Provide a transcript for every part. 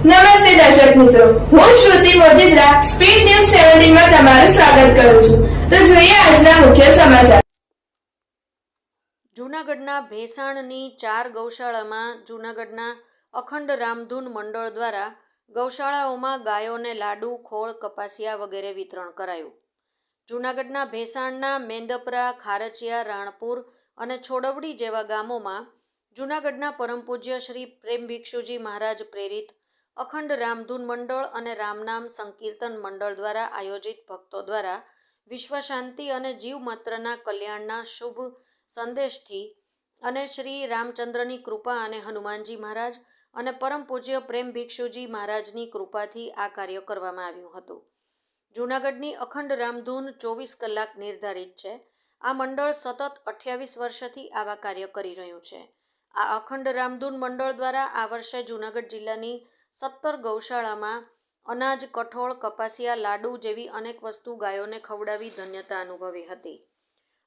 નમસ્તે દર્શક મિત્રો. હું શ્રુતિ મોજીદ્રા સ્પીડ ન્યૂઝ સેવન્ટીનમાં તમારું સ્વાગત કરું છું. તો જોઈએ આજના મુખ્ય સમાચાર. જૂનાગઢના ભેસાણની ચાર ગૌશાળામાં જૂનાગઢના અખંડ રામધૂન મંડળ દ્વારા ગૌશાળાઓમાં ગાયોને લાડુ, ખોળ, કપાસિયા વગેરે વિતરણ કરાયું. જૂનાગઢના ભેસાણના મેંદપરા, ખારચિયા, રાણપુર અને છોડવડી જેવા ગામોમાં જૂનાગઢના પરમ પૂજ્ય શ્રી પ્રેમ ભિક્ષુજી મહારાજ પ્રેરિત અખંડ રામધૂન મંડળ અને રામનામ સંકીર્તન મંડળ દ્વારા આયોજિત ભક્તો દ્વારા વિશ્વ શાંતિ અને જીવ માત્રના કલ્યાણના શુભ સંદેશથી અને શ્રી રામચંદ્રની કૃપા અને હનુમાનજી મહારાજ અને પરમ પૂજ્ય પ્રેમ ભિક્ષુજી મહારાજની કૃપાથી આ કાર્ય કરવામાં આવ્યું હતું. જૂનાગઢની અખંડ રામધૂન ચોવીસ કલાક નિર્ધારિત છે. આ મંડળ સતત અઠ્યાવીસ વર્ષથી આવા કાર્ય કરી રહ્યું છે. આ અખંડ રામધૂન મંડળ દ્વારા આ વર્ષે જૂનાગઢ જિલ્લાની સત્તર ગૌશાળામાં અનાજ કઠોળ કપાસિયા લાડુ જેવી અનેક વસ્તુ ગાયોને ખવડાવી ધન્યતા અનુભવી હતી.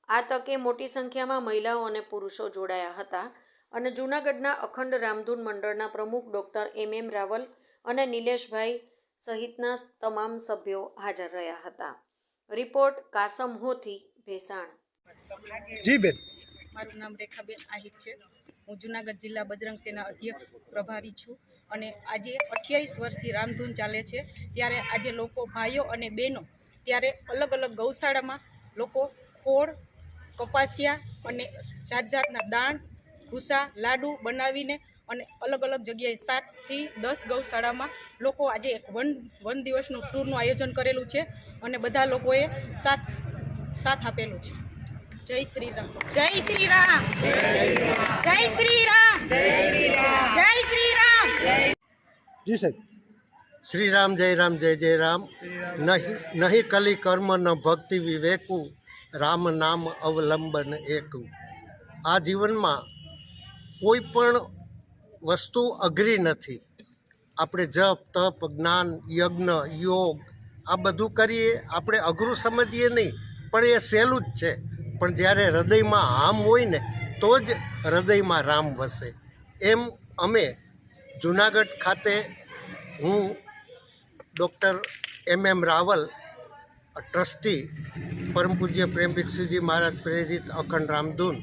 આ તકે મોટી સંખ્યામાં મહિલાઓ અને પુરુષો જોડાયા હતા અને જૂનાગઢના અખંડ રામધૂન મંડળના પ્રમુખ ડૉક્ટર એમ એમ રાવલ અને નિલેશભાઈ સહિતના તમામ સભ્યો હાજર રહ્યા હતા. રિપોર્ટ કાસમ હોથી ભેસાણ. જી બેન. મારું નામ રેખાબેન આહિર છે. હું જુનાગઢ જિલ્લા બજરંગ અધ્યક્ષ પ્રભારી છું અને આજે અઠ્યાવીસ વર્ષથી રામધૂન ચાલે છે. ત્યારે આજે લોકો ભાઈઓ અને બહેનો ત્યારે અલગ અલગ ગૌશાળામાં લોકો ખોળ, કપાસિયા અને જાત જાતના દાણ, ભૂસા, લાડુ બનાવીને અને અલગ અલગ જગ્યાએ સાતથી દસ ગૌશાળામાં લોકો આજે એક વન વન દિવસનું ટૂરનું આયોજન કરેલું છે અને બધા લોકોએ સાથ સાથ આપેલું છે. જય શ્રી રામ જય શ્રી રામ જય શ્રી રામ જય શ્રી રામ જી સાહેબ. શ્રી રામ જય રામ જય જય રામ. નહીં નહીં કલી કર્મ ન ભક્તિ વિવેકુ. રામ નામ અવલંબન એકું. આ જીવનમાં કોઈ પણ વસ્તુ અઘરી નથી. આપણે જપ તપ જ્ઞાન યજ્ઞ યોગ આ બધું કરીએ આપણે અઘરું સમજીએ નહીં પણ એ સહેલું જ છે. પણ જ્યારે હૃદયમાં હામ હોય ને, તો જ હૃદયમાં રામ વસે. એમ અમે જુનાગઢ ખાતે હું, doctor M M Rawal trustee પરમ પૂજ્ય પ્રેમ ભિક્ષુજી મહારાજ પ્રેરિત અખંડ રામધૂન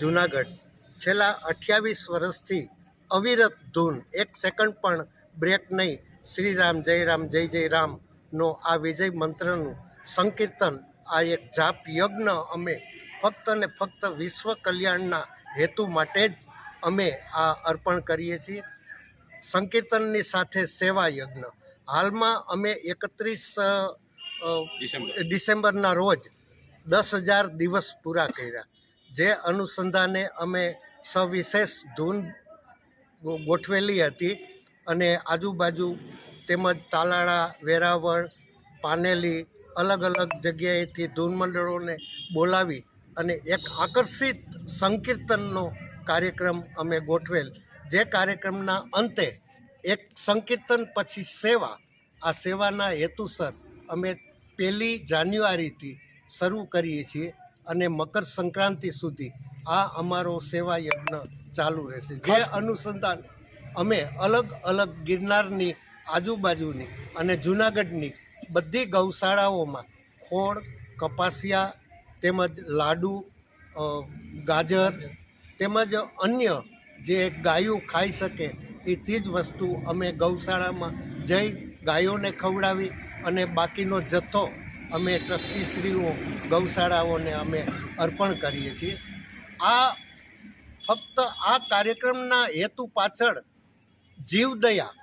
જુનાગઢ. છેલ્લા અઠ્યાવીસ વર્ષથી અવિરત ધૂન. એક સેકન્ડ પણ બ્રેક નહીં. શ્રી રામ જય રામ, જય જય રામનો આ વિજય મંત્રનું સંકીર્તન, આ એક જાપ યજ્ઞ અમે ફક્ત ને ફક્ત વિશ્વ કલ્યાણના હેતુ માટે જ અમે આ અર્પણ કરીએ છીએ. સંકીર્તનની સાથે સેવા યજ્ઞ. હાલમાં અમે એકત્રીસ ડિસેમ્બરના રોજ દસ હજાર દિવસ પૂરા કર્યા. જે અનુસંધાને અમે સવિશેષ ધૂન ગોઠવેલી હતી અને આજુબાજુ તેમજ તાલાળા વેરાવળ પાનેલી અલગ અલગ જગ્યાએથી ધૂન મંડળોને બોલાવી અને એક આકર્ષિત સંકીર્તનનો કાર્યક્રમ અમે ગોઠવેલ જે કાર્યક્રમના અંતે એક સંકીર્તન પછી સેવા આ સેવાના હેતુસર અમે પહેલી જાન્યુઆરીથી શરૂ કરીએ છીએ અને મકર સંક્રાંતિ સુધી આ અમારો સેવા યજ્ઞ ચાલુ રહેશે. જે અનુસંધાન અમે અલગ અલગ ગિરનારની આજુબાજુની અને જૂનાગઢની બધી ગૌશાળાઓમાં ખોળ કપાસિયા તેમજ લાડુ ગાજર તેમજ અન્ય જે ગાયું ખાઈ શકે એ ચીજ વસ્તુ અમે ગૌશાળામાં જઈ ગાયોને ખવડાવી અને બાકીનો જથ્થો અમે ટ્રસ્ટીશ્રીઓ ગૌશાળાઓને અમે અર્પણ કરીએ છીએ. આ ફક્ત આ કાર્યક્રમના હેતુ પાછળ જીવદયા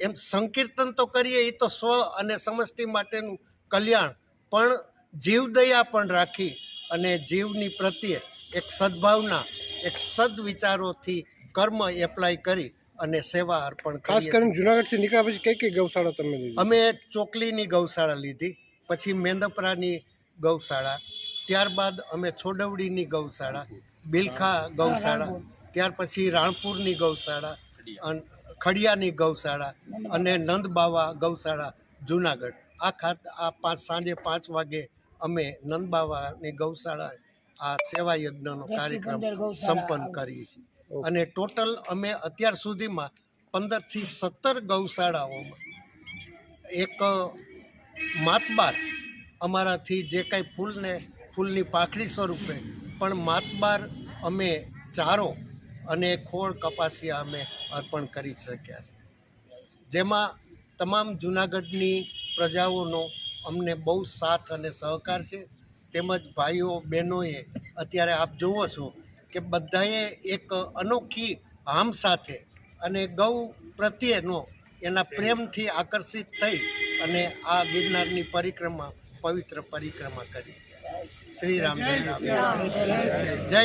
એમ સંકીર્તન તો કરીએ એ તો સ્વ અને સમષ્ટિ માટેનું કલ્યાણ પણ જીવદયા પણ રાખી અને જીવની પ્રત્યે એક સદભાવના એક સદવિચારોથી કર્મ એપ્લાય કરી અને સેવા અર્પણ ખાસ કરીને જુનાગઢથી નીકળ્યા પછી કઈ કઈ ગૌશાળા તમે લીધી? અમે ચોકલીની ગૌશાળા લીધી પછી મેંદપરાની ગૌશાળા ત્યારબાદ અમે છોડવડીની ગૌશાળા બિલખા ગૌશાળા ત્યાર પછી રાણપુરની ગૌશાળા અને ખડિયાની ગૌશાળા અને નંદબાવા ગૌશાળા જુનાગઢ. આ ખાત આ પાંચ સાંજે પાંચ વાગે અમે નંદબાવાની ગૌશાળા આ સેવા યજ્ઞનો કાર્યક્રમ સંપન્ન કરીએ છીએ. અને ટોટલ અમે અત્યાર સુધીમાં પંદરથી સત્તર ગૌશાળાઓમાં એક માતબાર અમારાથી જે કાંઈ ફૂલને ફૂલની પાખડી સ્વરૂપે પણ માતબાર અમે ચારો અને ખોળ કપાસિયા અમે અર્પણ કરી શક્યા છે. જેમાં તમામ જૂનાગઢની પ્રજાઓનો અમને બહુ સાથ અને સહકાર છે. તેમજ ભાઈઓ બહેનોએ અત્યારે આપ જુઓ છો કે બધાએ એક અનોખી હામ સાથે અને ગૌ પ્રત્યેનો એના પ્રેમથી આકર્ષિત થઈ અને આ ગિરનારની પરિક્રમા પવિત્ર પરિક્રમા કરી. શ્રી રામ જય